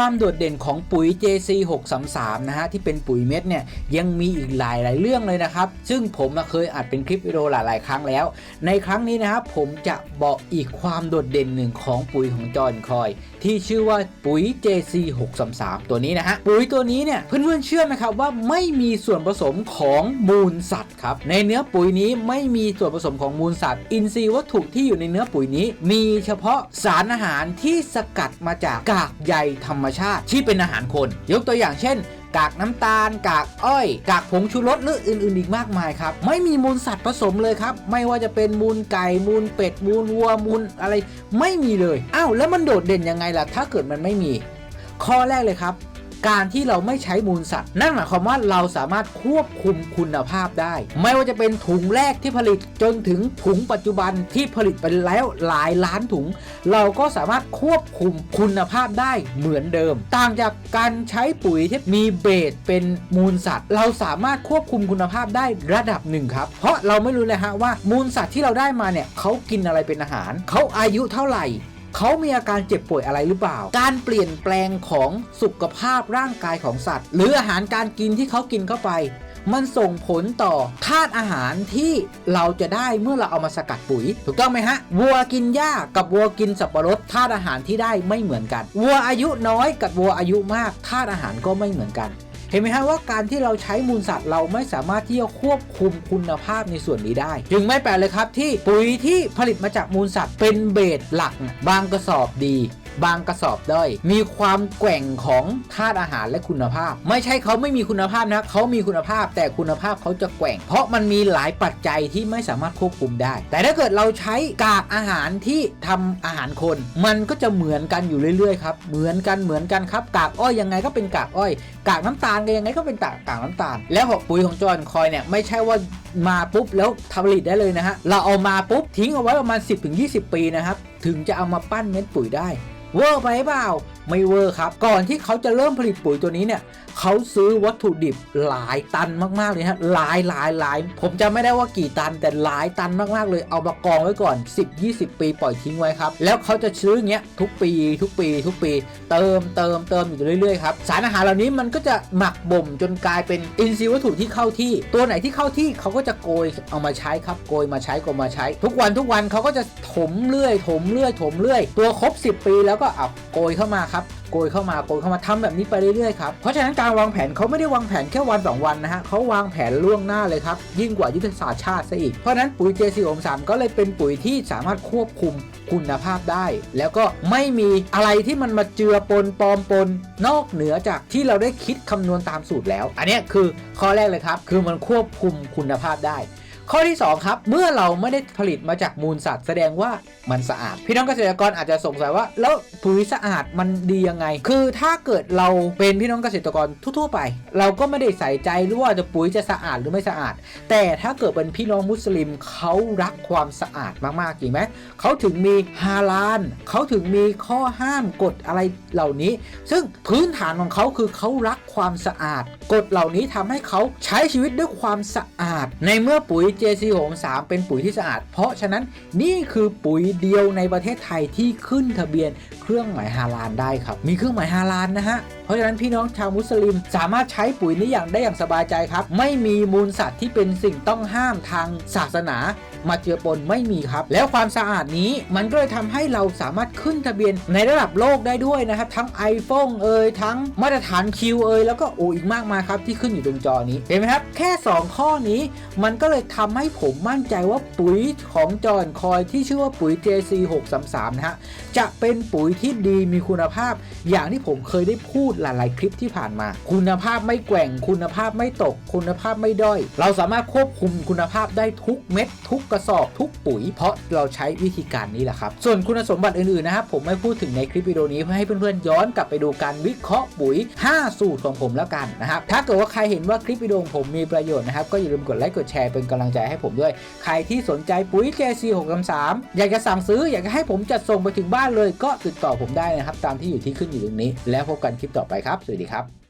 ความโดดเด่นของปุ๋ย JC 633นะฮะที่เป็นปุ๋ยเม็ดเนี่ยยังมีอีกหลายหลายเรื่องเลยนะครับ ซึ่งผมเคยอัดเป็นคลิปวิดีโอหลายๆ ครั้งแล้ว ในครั้งนี้นะครับผมจะบอกอีกความโดดเด่นหนึ่งของปุ๋ยของจอห์นคอย ที่ชื่อว่าปุ๋ย JC 633ตัวนี้นะฮะปุ๋ยตัวนี้เนี่ยเพื่อนๆเชื่อไหมครับว่าไม่มีส่วนผสมของมูลสัตว์ครับในเนื้อปุ๋ยนี้ไม่มีส่วนผสมของมูลสัตว์ อินทรีย์วัตถุที่อยู่ในเนื้อปุ๋ยนี้ มีเฉพาะสารอาหารที่สกัดมาจากกากใยธรรมชาติที่เป็นอาหารคน ยกตัวอย่างเช่น กากน้ำตาล กากอ้อย กากผงชูรสหรืออื่นๆอีกมากมายครับ ไม่มีมูลสัตว์ผสมเลยครับ ไม่ว่าจะเป็นมูลไก่มูลเป็ดมูลวัวมูลอะไร ไม่มีเลยอ้าวแล้วมันโดดเด่นยังไงล่ะ ถ้าเกิดมันไม่มี ข้อแรกเลยครับ การที่เราไม่ใช้มูลสัตว์ นั่นหมายความว่าเราสามารถควบคุมคุณภาพได้ ไม่ว่าจะเป็นถุงแรกที่ผลิตจนถึงถุงปัจจุบันที่ผลิตไปแล้วหลายล้านถุง เราก็สามารถควบคุมคุณภาพได้เหมือนเดิม ต่างจากการใช้ปุ๋ยที่มีเบสเป็นมูลสัตว์ เราสามารถควบคุมคุณภาพได้ระดับหนึ่งครับ เพราะเราไม่รู้เลยฮะว่ามูลสัตว์ที่เราได้มาเนี่ยเขากินอะไรเป็นอาหารเขาอายุเท่าไหร่ เขามีอาการเจ็บป่วยอะไรหรือเปล่า การเปลี่ยนแปลงของสุขภาพร่างกายของสัตว์ หรืออาหารการกินที่เขากินเข้าไป มันส่งผลต่อธาตุอาหารที่เราจะได้เมื่อเราเอามาสกัดปุ๋ย ถูกต้องไหมฮะ วัวกินหญ้ากับวัวกินสับปะรดธาตุอาหารที่ได้ไม่เหมือนกัน วัวอายุน้อยกับวัวอายุมากธาตุอาหารก็ไม่เหมือนกัน เห็นไหมฮะว่าการที่เราใช้มูลสัตว์เราไม่สามารถที่จะควบคุมคุณภาพในส่วนนี้ได้ จึงไม่แปลกเลยครับที่ปุ๋ยที่ผลิตมาจากมูลสัตว์เป็นเบสหลัก บางกระสอบดี บางกระสอบด้อยมีความแกว่งของธาตุอาหารและคุณภาพ ไม่ใช่เขาไม่มีคุณภาพนะเขามีคุณภาพ แต่คุณภาพเขาจะแกว่ง เพราะมันมีหลายปัจจัยที่ไม่สามารถควบคุมได้ แต่ถ้าเกิดเราใช้กากอาหารที่ทำอาหารคน มันก็จะเหมือนกันอยู่เรื่อยๆครับเหมือนกันเหมือนกันครับกากอ้อยยังไงก็เป็นกากอ้อย กากน้ำตาลก็ยังไงก็เป็นกากกากน้ำตาล แล้วปุ๋ยของจอห์นคอยเนี่ยไม่ใช่ว่ามาปุ๊บแล้วทำผลิตได้เลยนะฮะเราเอามาปุ๊บทิ้งเอาไว้ประมาณ 10-20 ปีนะครับถึงจะเอามาปั้นเม็ดปุ๋ยได้ เวอร์ไปเปล่า ไม่เวอร์ครับ ก่อนที่เขาจะเริ่มผลิตปุ๋ยตัวนี้เนี่ยเขาซื้อวัตถุดิบหลายตันมากๆเลยฮะหลายหลายหลายผมจำไม่ได้ว่ากี่ตันแต่หลายตันมากๆเลยเอามากองไว้ก่อน 10-20 ปีปล่อยทิ้งไว้ครับ แล้วเขาจะซื้ออย่างเงี้ยทุกปี ทุกปี ทุกปี เติมเติมเติมอยู่เรื่อยๆครับสารอาหารเหล่านี้มันก็จะหมักบ่มจนกลายเป็นอินทรีย์วัตถุที่เข้าที่ ตัวไหนที่เข้าที่เขาก็จะโกยเอามาใช้ครับโกยมาใช้โกยมาใช้ ทุกวันทุกวันเขาก็จะถมเรื่อย ถมเรื่อยถมเรื่อย ตัวครบ 10 ปีแล้วก็เอาโกยเข้ามาครับโกยเข้ามาโกยเข้ามาทำแบบนี้ไปเรื่อยๆครับเพราะฉะนั้นการวางแผนเขาไม่ได้วางแผนแค่วันสองวันนะฮะเขาวางแผนล่วงหน้าเลยครับยิ่งกว่ายุทธศาสตร์ชาติซะอีกเพราะฉะนั้นปุ๋ย JC 3ก็เลยเป็นปุ๋ยที่สามารถควบคุมคุณภาพได้ แล้วก็ไม่มีอะไรที่มันมาเจือปนปลอมปน นอกเหนือจากที่เราได้คิดคำนวณตามสูตรแล้ว อันนี้คือข้อแรกเลยครับ คือมันควบคุมคุณภาพได้ ข้อที่ 2 ครับ เมื่อเราไม่ได้ผลิตมาจากมูลสัตว์แสดงว่ามันสะอาด พี่น้องเกษตรกรอาจจะสงสัยว่า แล้วปุ๋ยสะอาดมันดียังไง คือถ้าเกิดเราเป็นพี่น้องเกษตรกรทั่วๆไป เราก็ไม่ได้ใส่ใจหรือว่าจะปุ๋ยจะสะอาดหรือไม่สะอาด แต่ถ้าเกิดเป็นพี่น้องมุสลิมเขารักความสะอาดมากๆจริงไหมเขาถึงมีฮาลาลเขาถึงมีข้อห้ามกฎอะไรเหล่านี้ ซึ่งพื้นฐานของเขาคือเขารักความสะอาดกฎเหล่านี้ทำให้เขาใช้ชีวิตด้วยความสะอาด ในเมื่อปุ๋ย JC 3เป็นปุ๋ยที่สะอาด เพราะฉะนั้นนี่คือปุ๋ยเดียวในประเทศไทยที่ขึ้นทะเบียนเครื่องหมายฮาลาลได้ครับ มีเครื่องหมายฮาลาลนะฮะ เพราะฉะนั้นพี่น้องชาวมุสลิมสามารถใช้ปุ๋ยนี้อย่างได้อย่างสบายใจครับ ไม่มีมูลสัตว์ที่เป็นสิ่งต้องห้ามทางศาสนามาเจือปนไม่มีครับ แล้วความสะอาดนี้มันก็เลยทำให้เราสามารถขึ้นทะเบียนในระดับโลกได้ด้วยนะครับ ทั้ง iPhone เอ่ยทั้งมาตรฐานคิวเอ่ยแล้วก็โออีกมากมายครับที่ขึ้นอยู่ตรงจอนี้เห็นไหมครับ แค่ 2 ข้อนี้มันก็เลยทำให้ผมมั่นใจว่าปุ๋ยของจอห์นคอยที่ชื่อว่าปุ๋ย JC 633นะฮะจะเป็นปุ๋ยที่ดีมีคุณภาพ อย่างที่ผมเคยได้พูดหลาย ๆ คลิปที่ผ่านมา คุณภาพไม่แกว่งคุณภาพไม่ตก คุณภาพไม่ด้อย เราสามารถควบคุมคุณภาพได้ทุกเม็ด ทุกกระสอบทุกปุ๋ย เพราะเราใช้วิธีการนี้แหละครับ ส่วนคุณสมบัติอื่น ๆ นะครับผมไม่พูดถึงในคลิปวิดีโอนี้เพื่อให้เพื่อน ๆ ย้อนกลับไปดูการวิเคราะห์ปุ๋ย 5 สูตรของผมแล้วกันนะครับถ้าเกิดว่าใครเห็นว่าคลิปวิดีโอของผมมีประโยชน์นะครับก็อย่าลืมกดไลค์กดแชร์เป็นกำลังใจให้ผมด้วย ใครที่สนใจปุ๋ย JC 633อยากจะสั่งซื้ออยากจะให้ผมจัดส่งไปถึงบ้านเลย ก็ติดต่อผมได้นะครับตามที่อยู่ที่ขึ้นอยู่ตรงนี้ แล้วพบกันคลิปต่อไปครับ สวัสดีครับ